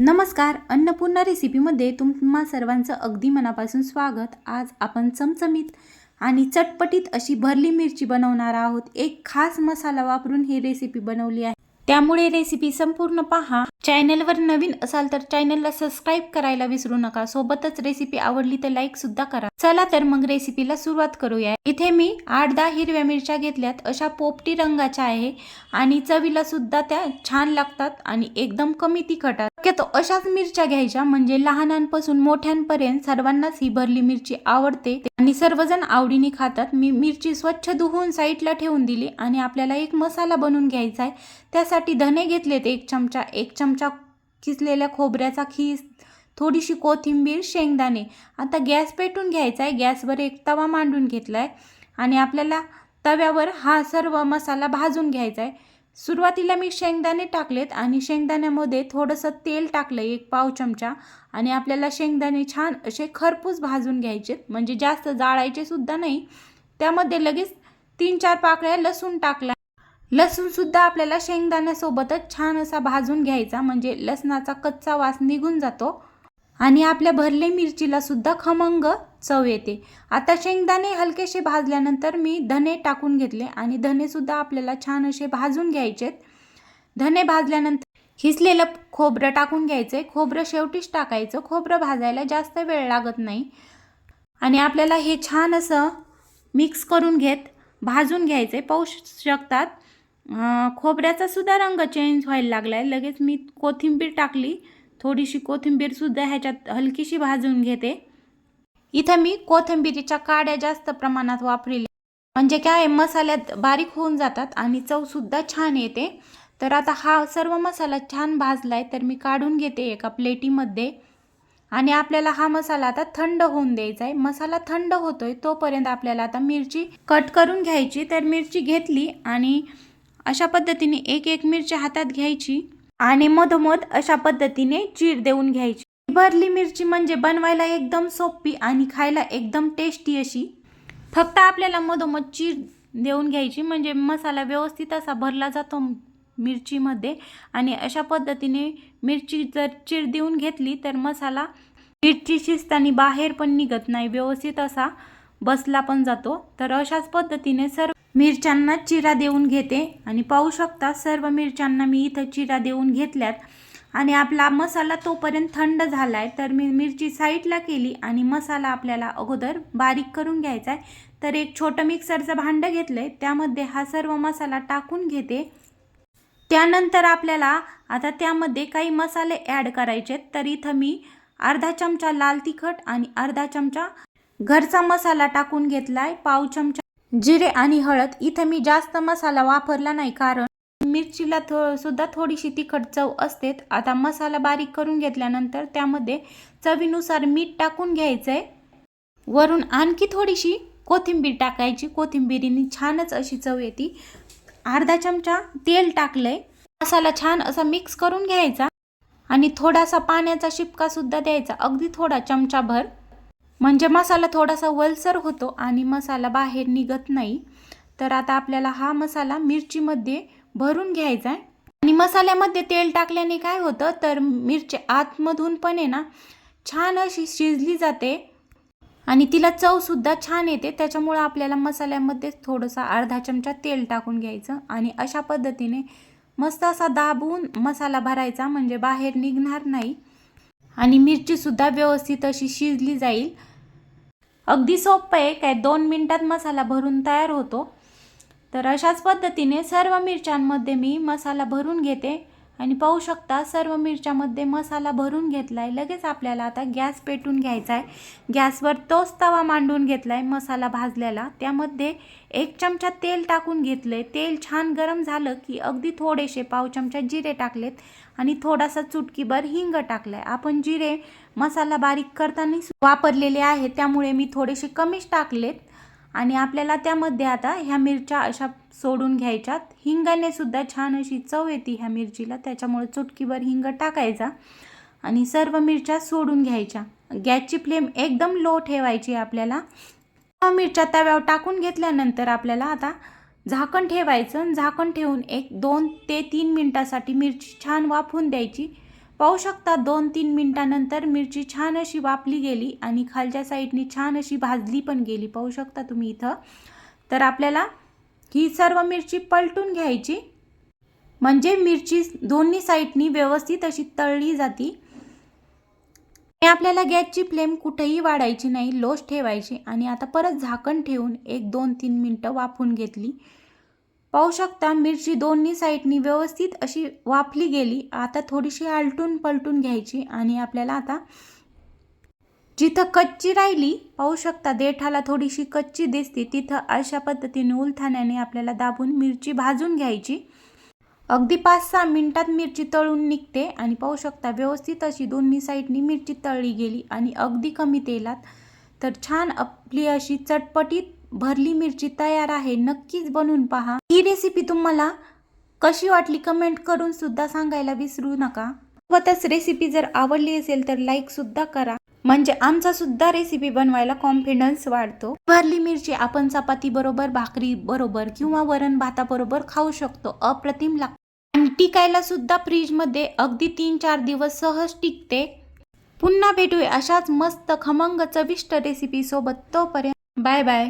नमस्कार अन्नपूर्णा रेसिपीमध्ये तुम्हा सर्वांचं अगदी मनापासून स्वागत. आज आपण चमचमीत आणि चटपटीत अशी भरली मिरची बनवणार आहोत. एक खास मसाला वापरून ही रेसिपी बनवली आहे. त्यामुळे रेसिपी संपूर्ण पहा. चॅनलवर नवीन असाल तर चॅनलला सबस्क्राईब करायला विसरू नका. सोबतच रेसिपी आवडली तर लाईक सुद्धा करा. चला तर मग रेसिपीला सुरुवात करूया. इथे मी आठ दहा हिरव्या मिरच्या घेतल्यात. अशा पोपटी रंगाच्या आहे आणि चवीला सुद्धा त्या छान लागतात आणि एकदम कमी तिखटात शक्यतो अशाच मिरच्या घ्यायच्या म्हणजे लहानांपासून मोठ्यांपर्यंत सर्वांनाच ही भरली मिरची आवडते. आणि सर्वजण आवडीने खातात. मी मिरची स्वच्छ धुवून साईडला ठेवून दिली आणि आपल्याला एक मसाला बनवून घ्यायचा आहे. त्यासाठी धने घेतलेत एक चमचा एक चमचा किसलेल्या खोबऱ्याचा खीस थोडीशी कोथिंबीर शेंगदाणे. आता गॅस पेटून घ्यायचा आहे. गॅसवर एक तवा मांडून घेतला आहे. आणि आपल्याला तव्यावर हा सर्व मसाला भाजून घ्यायचा आहे. सुरुवातीला मी शेंगदाणे टाकलेत आणि शेंगदाण्यामध्ये थोडंसं तेल टाकलं एक पाव चमचा. आणि आपल्याला शेंगदाणे छान असे खरपूस भाजून घ्यायचेत म्हणजे जास्त जाळायचे सुद्धा नाही. त्यामध्ये लगेच तीन चार पाकळ्या लसूण टाकला. लसूणसुद्धा आपल्याला शेंगदाण्यासोबतच छान असा भाजून घ्यायचा म्हणजे लसणाचा कच्चा वास निघून जातो. आणि आपल्या भरले मिरचीला सुद्धा खमंग. चव येते. आता शेंगदाणे हलकेसे भाजल्यानंतर मी धने टाकून घेतले आणि धनेसुद्धा आपल्याला छान असे भाजून घ्यायचेत. धने भाजल्यानंतर खिसलेलं खोबरं टाकून घ्यायचं खोबरं शेवटीच टाकायचं. खोबरं भाजायला जास्त वेळ लागत नाही. आणि आपल्याला हे छान असं मिक्स करून घेत भाजून घ्यायचे पाहू शकतात. खोबऱ्याचासुद्धा खोबऱ्याचा सुद्धा रंग चेंज व्हायला लागला आहे लगेच मी कोथिंबीर टाकली. थोडीशी कोथिंबीरसुद्धा ह्याच्यात हलकीशी भाजून घेते. इथं मी कोथिंबीरीच्या काड्या जास्त प्रमाणात वापरल्या म्हणजे काय आहे, मसाल्यात बारीक होऊन जातात आणि चवसुद्धा छान येते. तर आता हा सर्व मसाला छान भाजला आहे तर मी काढून घेते एका प्लेटीमध्ये. आणि आपल्याला हा मसाला आता थंड होऊन द्यायचा आहे मसाला थंड होतोय तोपर्यंत आपल्याला आता मिरची कट करून घ्यायची. तर मिरची घेतली आणि अशा पद्धतीने एक एक मिरची हातात घ्यायची. आणि मधोमध अशा पद्धतीने चीर देऊन घ्यायची. भरली मिरची म्हणजे बनवायला एकदम सोपी आणि खायला एकदम टेस्टी अशी. फक्त आपल्याला मधोमध चीर देऊन घ्यायची म्हणजे मसाला व्यवस्थित असा भरला जातो मिरचीमध्ये. आणि अशा पद्धतीने मिरची जर चीर देऊन घेतली तर मसाला मिरची शिजताना बाहेर पण निघत नाही व्यवस्थित असा बसला पण जातो. तर अशाच पद्धतीने सर्व मिरच्यांना चिरा देऊन घेते. आणि पाहू शकता सर्व मिरच्यांना मी इथं चिरा देऊन घेतल्यात. आणि आपला मसाला तोपर्यंत थंड झाला आहे तर मी मिरची साईडला केली आणि मसाला आपल्याला अगोदर बारीक करून घ्यायचा आहे. तर एक छोटं मिक्सरचं भांडं घेतलं आहे त्यामध्ये हा सर्व मसाला टाकून घेते. त्यानंतर आपल्याला आता त्यामध्ये काही मसाले ॲड करायचे तर इथं मी अर्धा चमचा लाल तिखट आणि अर्धा चमचा घरचा मसाला टाकून घेतला आहे पाव चमचा जिरे आणि हळद. इथं मी जास्त मसाला वापरला नाही कारण मिरचीला थो सुद्धा थोडीशी तिखट चव असते. आता मसाला बारीक करून घेतल्यानंतर त्यामध्ये चवीनुसार मीठ टाकून घ्यायचं आहे वरून आणखी थोडीशी कोथिंबीर टाकायची. कोथिंबीरीने छानच अशी चव येते. अर्धा चमचा तेल टाकलंय. मसाला छान असा मिक्स करून घ्यायचा. आणि थोडासा पाण्याचा शिपका सुद्धा द्यायचा. अगदी थोडा चमचाभर. म्हणजे मसाला थोडासा वलसर होतो आणि मसाला बाहेर निघत नाही. तर आता आपल्याला हा मसाला मिरचीमध्ये भरून घ्यायचा आहे. आणि मसाल्यामध्ये तेल टाकल्याने काय होतं तर मिरची आतमधून पण आहे ना छान अशी शिजली जाते. आणि तिला चवसुद्धा छान येते. त्याच्यामुळं आपल्याला मसाल्यामध्ये थोडंसं अर्धा चमचा तेल टाकून घ्यायचं. आणि अशा पद्धतीने मस्त असा दाबून मसाला भरायचा म्हणजे बाहेर निघणार नाही. आणि मिरचीसुद्धा व्यवस्थित अशी शिजली जाईल. अगदी सोपं आहे. काय दोन मिनटात मसाला भरून तयार होतो. तर अशाच पद्धतीने सर्व मिरच्यांमध्ये मी मसाला भरून घेते. आणि पाहू शकता सर्व मिरच्यामध्ये मसाला भरून घेतला आहे लगेच आपल्याला आता गॅस पेटून घ्यायचा आहे. गॅसवर तोच तवा मांडून घेतला आहे मसाला भाजलेला. त्यामध्ये एक चमचा तेल टाकून घेतलं आहे तेल छान गरम झालं की अगदी थोडेसे पाव चमचा जिरे टाकलेत. आणि थोडासा चुटकीभर हिंग टाकलाय. आहे आपण जिरे मसाला बारीक करताना वापरलेले आहे. त्यामुळे मी थोडेसे कमीच टाकलेत. आणि आपल्याला त्यामध्ये आता ह्या मिरच्या अशा सोडून घ्यायच्यात. हिंगाने सुद्धा छान अशी चव येते ह्या मिरचीला त्याच्यामुळे चुटकीभर हिंग टाकायचा आणि सर्व मिरच्या सोडून घ्यायच्या. गॅसची फ्लेम एकदम लो ठेवायची आपल्याला. मिरच्या तव्यावर टाकून घेतल्यानंतर आपल्याला आता झाकण ठेवायचं झाकण ठेवून एक दोन ते तीन मिनटासाठी मिरची छान वाफून द्यायची. पाहू शकता दोन तीन मिनटानंतर मिरची छान अशी वापली गेली आणि खालच्या साईडनी छान अशी भाजली पण गेली. पाहू शकता तुम्ही इथं. तर आपल्याला ही सर्व मिरची पलटून घ्यायची. म्हणजे मिरची दोन्ही साईडनी व्यवस्थित अशी तळली जाती. आणि आपल्याला गॅसची फ्लेम कुठेही वाढायची नाही लोच ठेवायची. आणि आता परत झाकण ठेवून एक दोन तीन मिनटं वाफून घेतली. पाहू शकता मिरची दोन्ही साईडनी व्यवस्थित अशी वाफली गेली. आता थोडीशी आलटून पलटून घ्यायची आणि आपल्याला आता जिथं कच्ची राहिली पाहू शकता देठाला थोडीशी कच्ची दिसते. तिथं अशा पद्धतीने उलथाण्याने आपल्याला दाबून मिरची भाजून घ्यायची. अगदी पाच सहा मिनटात मिरची तळून निघते आणि पाहू शकता व्यवस्थित अशी दोन्ही साईडनी मिरची तळली गेली. आणि अगदी कमी तेलात तर छान आपली अशी चटपटीत भरली मिरची तयार आहे नक्कीच बनवून पहा. ही रेसिपी तुम्हाला कशी वाटली कमेंट करून सुद्धा सांगायला विसरू नका. सोबतच रेसिपी जर आवडली असेल तर लाईक सुद्धा करा. म्हणजे आमचा सुद्धा रेसिपी बनवायला कॉन्फिडन्स वाढतो. भरली मिरची आपण चपाती बरोबर भाकरी बरोबर किंवा वरण भाताबरोबर खाऊ शकतो. अप्रतिम लागतो आणि टिकायला सुद्धा फ्रीजमध्ये अगदी तीन चार दिवस सहज टिकते. पुन्हा भेटूया अशाच मस्त खमंग चविष्ट रेसिपी सोबत तोपर्यंत. Bye bye